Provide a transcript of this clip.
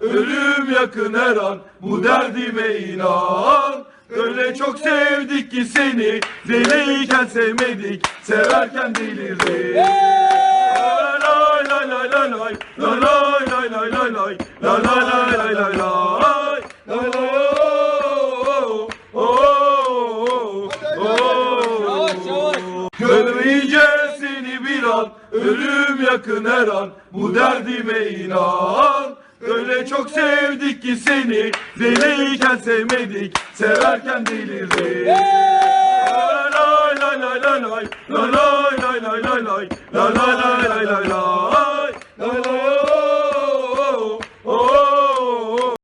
Ölüm yakın her an bu derdime inan Öyle çok sevdik ki seni Deliyken sevmedik Severken delirdik Lay lay lay lay lay Lay lay lay lay lay Lay lay lay Seni bir an Ölüm yakın her an Bu derdime inan Öyle çok sevdik ki seni Deliyken sevmedik Severken delirdik lay lay lay lay Lay lay lay lay lay lay Lay lay lay